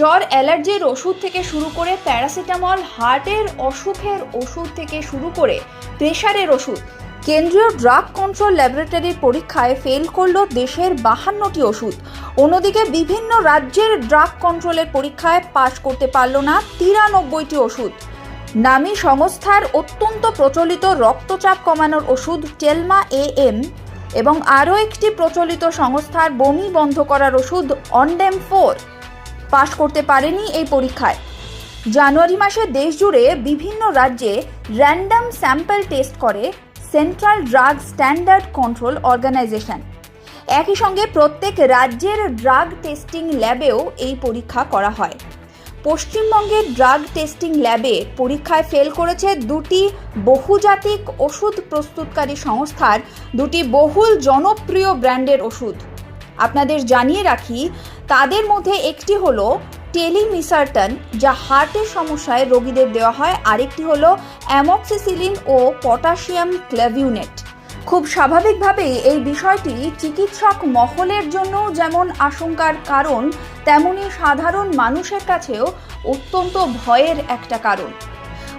জ্বর অ্যালার্জির ওষুধ থেকে শুরু করে প্যারাসিটামল, হার্টের অসুখের ওষুধ থেকে শুরু করে প্রেশারের ওষুধ। কেন্দ্রীয় ড্রাগ কন্ট্রোল ল্যাবরেটরির পরীক্ষায় ফেল করল দেশের বাহান্নটি ওষুধ। অন্যদিকে বিভিন্ন রাজ্যের ড্রাগ কন্ট্রোলের পরীক্ষায় পাশ করতে পারল না তিরানব্বইটি ওষুধ। নামী সংস্থার অত্যন্ত প্রচলিত রক্তচাপ কমানোর ওষুধ টেলমা এ এম এবং আরও একটি প্রচলিত সংস্থার বমি বন্ধ করার ওষুধ অনডেম ফোর। পাশ করতে পারেনি এই পরীক্ষায়। জানুয়ারি মাসে দেশ জুড়ে বিভিন্ন রাজ্যে র্যান্ডম স্যাম্পল টেস্ট করে central drug standard control organisation একই সঙ্গে প্রত্যেক রাজ্যের ড্রাগ টেস্টিং ল্যাবেও এই পরীক্ষা করা হয়। পশ্চিমবঙ্গের ড্রাগ টেস্টিং ল্যাবে পরীক্ষায় ফেল করেছে দুটি বহুজাতিক ওষুধ প্রস্তুতকারী সংস্থার, দুটি বহুল জনপ্রিয় ব্র্যান্ডের ওষুধ। আপনাদের জানিয়ে রাখি, তাদের মধ্যে একটি হলো টেলিমিসার্টন, যা হার্টের সমস্যায় রোগীদের দেওয়া হয়। আরেকটি হলো অ্যামক্সিসিলিন ও পটাশিয়াম ক্ল্যাভিউনেট খুব স্বাভাবিকভাবেই এই বিষয়টি চিকিৎসক মহলের জন্য যেমন আশঙ্কার কারণ, তেমনি সাধারণ মানুষের কাছেও অত্যন্ত ভয়ের একটা কারণ।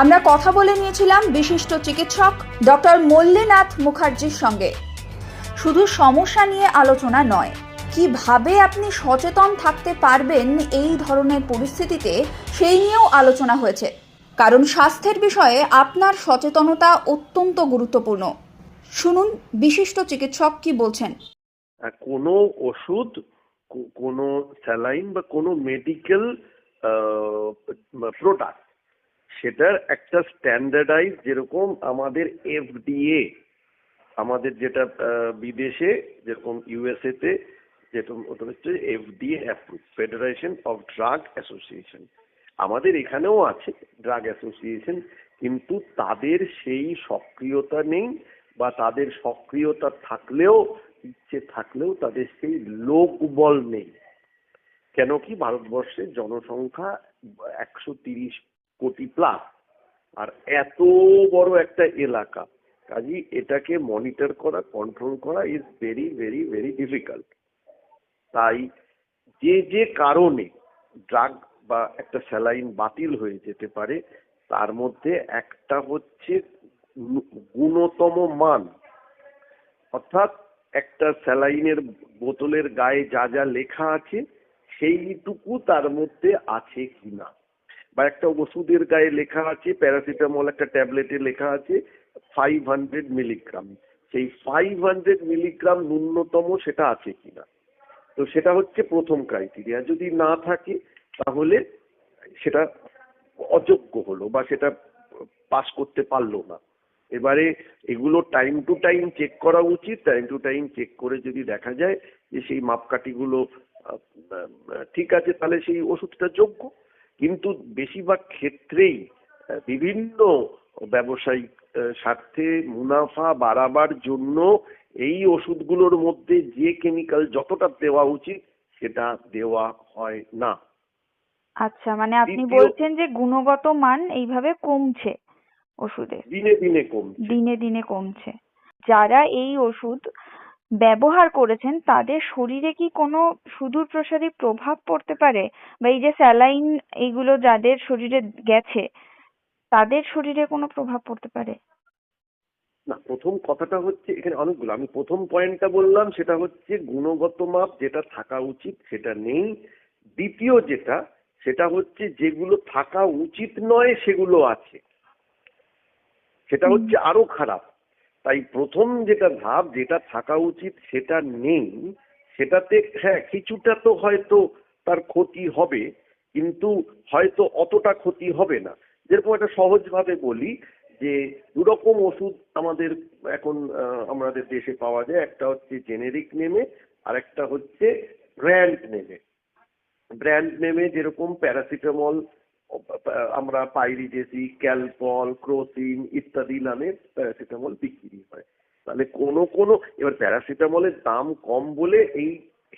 আমরা কথা বলে নিয়েছিলাম বিশিষ্ট চিকিৎসক ডক্টর মল্লিনাথ মুখার্জির সঙ্গে। শুধু সমস্যা নিয়ে আলোচনা নয়, কীভাবে আপনি সচেতন থাকতে পারবেন এই ধরনের পরিস্থিতিতে সেই নিয়েও আলোচনা হয়েছে। কারণ স্বাস্থ্যের বিষয়ে আপনার সচেতনতা অত্যন্ত গুরুত্বপূর্ণ। শুনুন, বিশিষ্ট চিকিৎসক কি বলছেন। কোনো ওষুধ কোনো স্যালাইন বা কোনো মেডিকেল প্রোডাক্ট, সেটার একটা স্ট্যান্ডার্ডাইজ যেরকম আমাদের এফডিএ আমাদের যেটা বিদেশে যেরকম ইউএসএ তে যেরকম ওটা হচ্ছে FDA approve federation of drug association আমাদের এখানেও আছে ড্রাগ অ্যাসোসিয়েশন কিন্তু তাদের সেই সক্রিয়তা নেই বা তাদের সক্রিয়তা থাকলেও, ইচ্ছে থাকলেও তাদের সেই লোকবল নেই। কেন কি ভারতবর্ষের জনসংখ্যা একশো তিরিশ কোটি প্লাস আর এত বড় একটা এলাকা কাজী এটাকে মনিটর করা কন্ট্রোল করা is very very very difficult তাই যে যে কারণে ড্রাগ বা একটা স্যালাইন বাতিল হয়ে যেতে পারে, তার মধ্যে একটা হচ্ছে গুণতম মান। অর্থাৎ একটা স্যালাইনের বোতলের গায়ে যা যা লেখা আছে, সেইটুকু তার মধ্যে আছে কিনা। বা একটা ওষুধের গায়ে লেখা আছে, প্যারাসিটামল একটা ট্যাবলেটে লেখা আছে ফাইভ হান্ড্রেড মিলিগ্রাম সেই ফাইভ হান্ড্রেড মিলিগ্রাম ন্যূনতম সেটা আছে কিনা? তো সেটা হচ্ছে প্রথম ক্রাইটেরিয়া যদি না থাকে, তাহলে সেটা অযোগ্য হলো বা সেটা পাস করতে পারল না। এবারে এগুলো টাইম টু টাইম চেক করা উচিত। টাইম টু টাইম চেক করে যদি দেখা যায় যে সেই মাপকাঠিগুলো ঠিক আছে, তাহলে সেই ওষুধটা যোগ্য। কিন্তু বেশিরভাগ ক্ষেত্রেই বিভিন্ন ব্যবসায়িক স্বার্থে মুনাফা বাড়াবার জন্য এই ওষুধগুলোর মধ্যে যে কেমিক্যাল যতটা দেওয়া উচিত সেটা দেওয়া হয় না। আচ্ছা মানে আপনি বলছেন যে গুণগত মান এইভাবে কমছে ওষুধের দিনে দিনে কমছে। দিনে দিনে কমছে। যারা এই ওষুধ ব্যবহার করেছেন তাদের শরীরে কি কোনো সুদূর প্রসারী প্রভাব পড়তে পারে? বা এই যে স্যালাইন এইগুলো যাদের শরীরে গেছে তাদের শরীরে কোনো প্রভাব পড়তে পারে? না প্রথম কথাটা হচ্ছে এখানে অনেকগুলো। আমি প্রথম পয়েন্টটা বললাম সেটা হচ্ছে গুণগত মাপ যেটা থাকা উচিত সেটা নেই। দ্বিতীয় যেটা সেটা হচ্ছে যেগুলো থাকা উচিত নয় সেগুলো আছে। সেটা হচ্ছে আরও খারাপ। তাই প্রথম যেটা ধাপ যেটা থাকা উচিত, সেটা নেই। সেটাতে হ্যাঁ কিছুটা তো হয়তো তার ক্ষতি হবে, কিন্তু হয়তো অতটা ক্ষতি হবে না। যেরকম একটা সহজভাবে বলি যে, দুরকম ওষুধ আমাদের এখন আমাদের দেশে পাওয়া যায়। একটা হচ্ছে জেনেরিক নেমে আর একটা হচ্ছে ব্র্যান্ড নেমে। ব্র্যান্ড নেমে যেরকম প্যারাসিটামল আমরা পাইরিজেসি ক্যালপল ক্রোসিন ইত্যাদি নামে প্যারাসিটামল বিক্রি হয়। তাহলে কোনো কোনো এবার প্যারাসিটামলের দাম কম বলে এই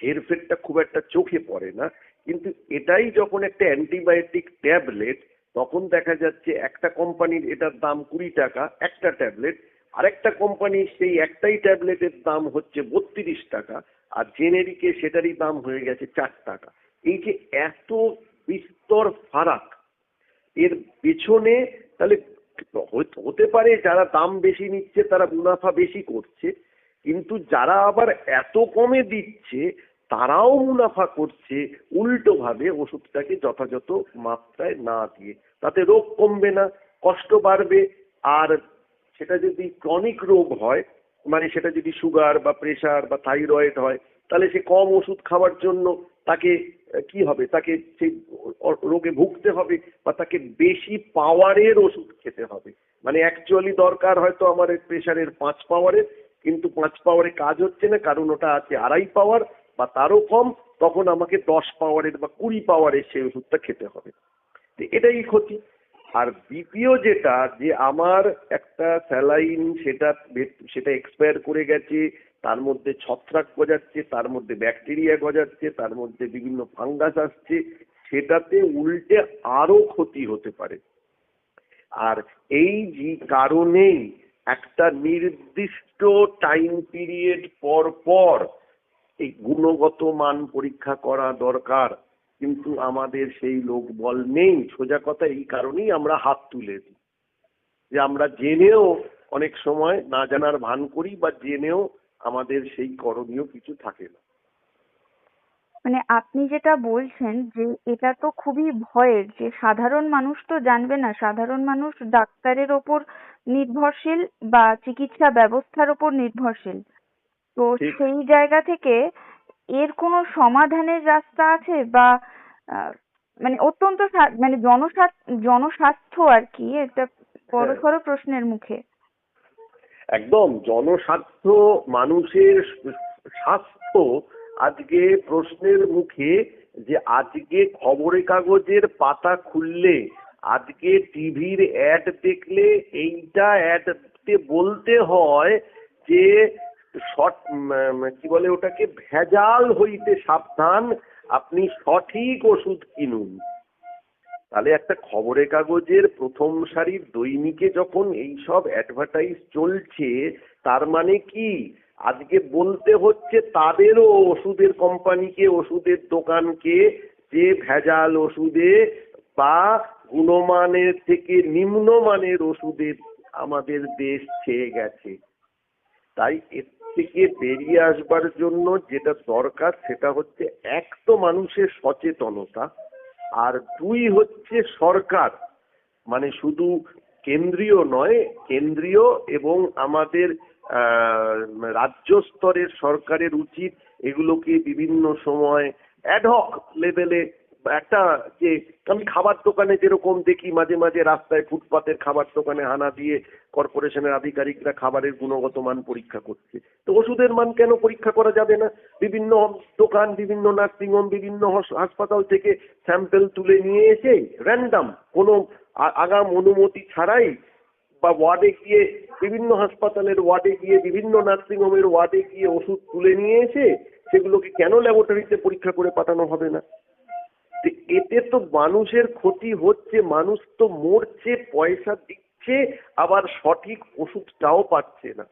হেরফেরটা খুব একটা চোখে পড়ে না, কিন্তু এটাই যখন একটা অ্যান্টিবায়োটিক ট্যাবলেট, তখন দেখা যাচ্ছে একটা কোম্পানির এটার দাম কুড়ি টাকা, একটা ট্যাবলেট। আরেকটা কোম্পানির সেই একটাই ট্যাবলেটের দাম হচ্ছে বত্রিশ টাকা, আর জেনেরিকে সেটারই দাম হয়ে গেছে চার টাকা। এই যে এত বিস্তর ফারাক এর পেছনে তাহলে হতে- পারে যারা দাম বেশি নিচ্ছে, তারা মুনাফা বেশি করছে, কিন্তু যারা আবার এত কমে দিচ্ছে, তারাও মুনাফা করছে উল্টো ভাবে ওষুধটাকে যথাযথ মাত্রায় না দিয়ে। তাতে রোগ কমবে না, কষ্ট বাড়বে, আর সেটা যদি ক্রনিক রোগ হয় মানে সেটা যদি সুগার বা প্রেশার বা থাইরয়েড হয়, তাহলে সে কম ওষুধ খাওয়ার জন্য তাকে, কি হবে? তাকে সেই রোগে ভুগতে হবে বা তাকে বেশি পাওয়ারের ওষুধ খেতে হবে। মানে অ্যাকচুয়ালি দরকার হয়তো আমার প্রেশারের পাঁচ পাওয়ারের কিন্তু পাঁচ পাওয়ারে কাজ হচ্ছে না, কারণ ওটা আছে আড়াই পাওয়ার বা তারও কম, তখন আমাকে দশ পাওয়ারের বা কুড়ি পাওয়ারের সেই ওষুধটা খেতে হবে। এটাই ক্ষতি। আর দ্বিতীয় যেটা, যে আমার একটা স্যালাইন সেটা সেটা এক্সপায়ার করে গেছে, তার মধ্যে ছত্রাক গজাচ্ছে, তার মধ্যে ব্যাকটেরিয়া গজাচ্ছে, তার মধ্যে বিভিন্ন ফাঙ্গাস আসছে সেটাতে উল্টে আরও ক্ষতি হতে পারে। আর এই যে কারণেই একটা নির্দিষ্ট টাইম পিরিয়ড পর পর এই গুণগত মান পরীক্ষা করা দরকার। কিন্তু আমাদের সেই লোক বল নেই। সোজা কথা, এই কারণেই আমরা হাত তুলে দিই। যে আমরা জেনেও অনেক সময় না জানার ভান করি বা জেনেও আমাদের সেই করণীয় কিছু থাকে না। মানে আপনি যেটা বলছেন যে এটা তো খুবই ভয়ের যে সাধারণ মানুষ তো জানবে না সাধারণ মানুষ ডাক্তারের ওপর নির্ভরশীল বা চিকিৎসা ব্যবস্থার ওপর নির্ভরশীল। তো সেই জায়গা থেকে এর কোনো সমাধানের রাস্তা আছে বা মানে অত্যন্ত মানে জনস্বাস্থ্য জনস্বাস্থ্য আর কি একটা বড়সড় প্রশ্নের মুখে। একদম জনস্বার্থ মানুষের স্বাস্থ্য আজকে প্রশ্নের মুখে যে আজকে খবরের কাগজের পাতা খুললে, আজকে টিভির অ্যাড দেখলে, এইটা অ্যাডতে বলতে হয় যে শর্ট কি বলে ওটাকে, ভেজাল হইতে সাবধান, আপনি সঠিক ওষুধ কিনুন। তাহলে একটা খবরের কাগজের প্রথম সারির দৈনিকে যখন এইসব অ্যাডভার্টাইজ চলছে, তার মানে কি? আজকে বলতে হচ্ছে তাদেরও ওষুধের কোম্পানিকে, ওষুধের দোকানকে যে ভেজাল ওষুধে বা গুণমানের থেকে নিম্নমানের ওষুধে আমাদের দেশ ছেয়ে গেছে। তাই এর থেকে বেরিয়ে আসবার জন্য যেটা দরকার সেটা হচ্ছে এক তো মানুষের সচেতনতা, আর দুই হচ্ছে সরকার। মানে শুধু কেন্দ্রীয় নয়, কেন্দ্রীয় এবং আমাদের রাজ্য স্তরের সরকারের উচিত এগুলোকে বিভিন্ন সময় অ্যাডহক লেভেলে একটা যে, আমি খাবার দোকানে যেরকম দেখি মাঝে মাঝে রাস্তায় ফুটপাতের খাবার দোকানে হানা দিয়ে কর্পোরেশনের আধিকারিকরা খাবারের গুণগত মান পরীক্ষা করছে। তো ওষুধের মান কেন পরীক্ষা করা যাবে না? বিভিন্ন দোকান, বিভিন্ন নার্সিংহোম বিভিন্ন হাসপাতাল থেকে স্যাম্পেল তুলে নিয়ে এসে র্যান্ডাম কোনো আগাম অনুমতি ছাড়াই বা ওয়ার্ডে গিয়ে বিভিন্ন হাসপাতালের ওয়ার্ডে গিয়ে বিভিন্ন নার্সিংহোমের ওয়ার্ডে গিয়ে ওষুধ তুলে নিয়ে এসে সেগুলোকে কেন ল্যাবরেটরিতে পরীক্ষা করে পাঠানো হবে না? এতে তো মানুষের ক্ষতি হচ্ছে, মানুষ তো মরছে, পয়সা দিচ্ছে, আবার সঠিক ওষুধটাও পাচ্ছে না।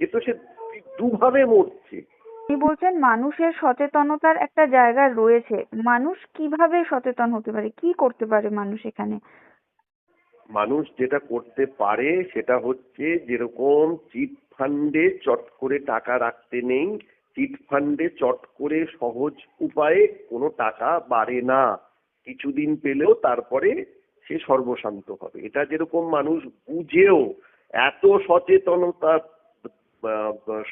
এ তো সে দুভাবে মরছে। আপনি বলছেন? মানুষের সচেতনতার একটা জায়গা রয়েছে। মানুষ কীভাবে সচেতন হতে পারে? কি করতে পারে মানুষ এখানে? মানুষ যেটা করতে পারে সেটা হচ্ছে যেরকম চিট ফান্ডে চট করে টাকা রাখতে নেই, চিট ফান্ডে চট করে সহজ উপায়ে কোনো টাকা বাড়ে না। কিছুদিন পেলেও তারপরে সে সর্বশান্ত হবে। এটা যেরকম মানুষ বুঝেও এত সচেতনতা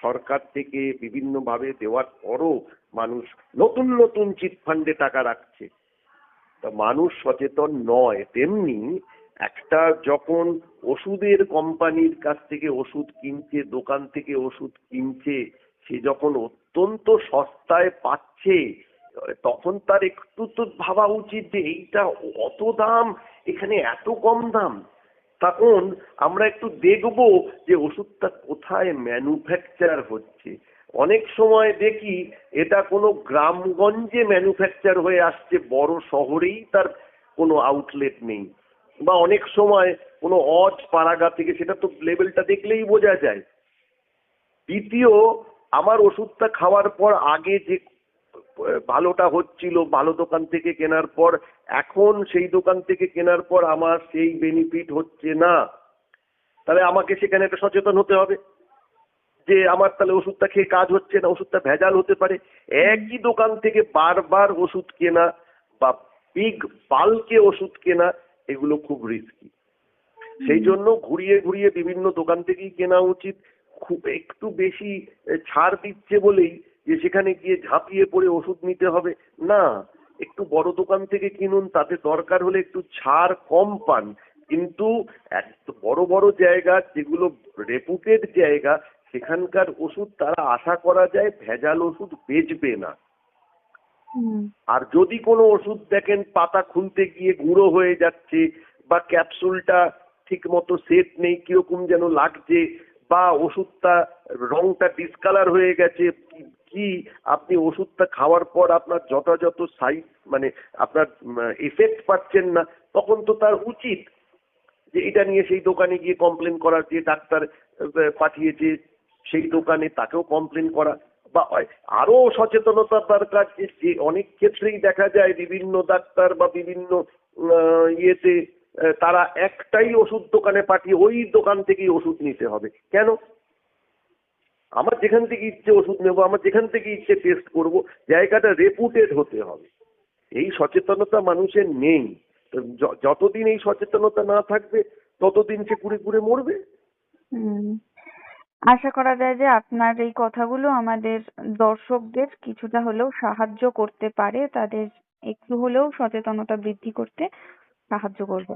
সরকার থেকে বিভিন্ন ভাবে দেওয়ার পরও মানুষ নতুন নতুন চিট ফান্ডে টাকা রাখছে। তা মানুষ সচেতন নয়, তেমনি একটা যখন ওষুধের কোম্পানির কাছ থেকে ওষুধ কিনছে, দোকান থেকে ওষুধ কিনছে, সে যখন অত্যন্ত সস্তায় পাচ্ছে, তখন তার একটু তো ভাবা উচিত যে এইটা অত দাম, এখানে এত কম দাম। তখন আমরা একটু দেখব যে ওষুধটা কোথায় ম্যানুফ্যাকচার হচ্ছে। অনেক সময় দেখি এটা কোনো গ্রামগঞ্জে ম্যানুফ্যাকচার হয়ে আসছে, বড় শহরেই তার কোনো আউটলেট নেই। বা অনেক সময় কোনো অজ পাড়াগা থেকে সেটা তো লেভেলটা দেখলেই বোঝা যায়। দ্বিতীয়, আমার ওষুধটা খাওয়ার পর আগে যে ভালোটা হচ্ছিল, ভালো দোকান থেকে কেনার পর, এখন সেই দোকান থেকে কেনার পর আমার সেই বেনিফিট হচ্ছে না। তাহলে আমাকে সেখানে একটা সচেতন হতে হবে যে, আমার তাহলে ওষুধটা খেয়ে কাজ হচ্ছে না, ওষুধটা ভেজাল হতে পারে। একই দোকান থেকে বারবার ওষুধ কেনা বা বিগ বাল্কে ওষুধ কেনা এগুলো খুব রিস্কি সেই জন্য ঘুরিয়ে ঘুরিয়ে বিভিন্ন দোকান থেকেই কেনা উচিত। খুব একটু বেশি ছাড় দিচ্ছে বলেই যে সেখানে গিয়ে ঝাঁপিয়ে পড়ে ওষুধ নিতে হবে। না, একটু বড় দোকান থেকে কিনুন, তাতে দরকার হলে একটু ছাড় কম পান। কিন্তু এক বড় বড় জায়গা, যেগুলো রেপুটেড জায়গা, সেখানকার ওষুধ তারা আশা করা যায় ভেজাল ওষুধ বেচবে না। আর যদি কোনো ওষুধ দেখেন, পাতা খুলতে গিয়ে গুঁড়ো হয়ে যাচ্ছে বা ক্যাপসুলটা ঠিক মতো সেট নেই, কীরকম যেন লাগছে বা ওষুধটা রংটা ডিসকালার হয়ে গেছে, কি- আপনি ওষুধটা খাওয়ার পর আপনার যথাযথ সাইড মানে আপনার এফেক্ট পাচ্ছেন না, তখন তো তার উচিত যে এটা নিয়ে সেই দোকানে গিয়ে কমপ্লেন করা যে ডাক্তার পাঠিয়েছে সেই দোকানে তাকেও কমপ্লেন করা বা আরও সচেতনতার দরকার, যে অনেক ক্ষেত্রেই দেখা যায় বিভিন্ন ডাক্তার বা বিভিন্ন ইয়েতে তারা একটাই ওষুধ দোকানে পাঠিয়ে ওই দোকান থেকেই ওষুধ নিতে হবে। কেন? আমার যেখান থেকে ইচ্ছে ওষুধ নেব, আমার যেখান থেকে ইচ্ছে টেস্ট করব, জায়গাটা রেপুটেড হতে হবে। এই সচেতনতা মানুষের নেই। যতদিন এই সচেতনতা না থাকবে, ততদিন সে ঘুরে ঘুরে মরবে। আশা করা যায় যে আপনার এই কথাগুলো আমাদের দর্শকদের কিছুটা হলেও সাহায্য করতে পারে, তাদের একটু হলেও সচেতনতা বৃদ্ধি করতে সাহায্য করবে।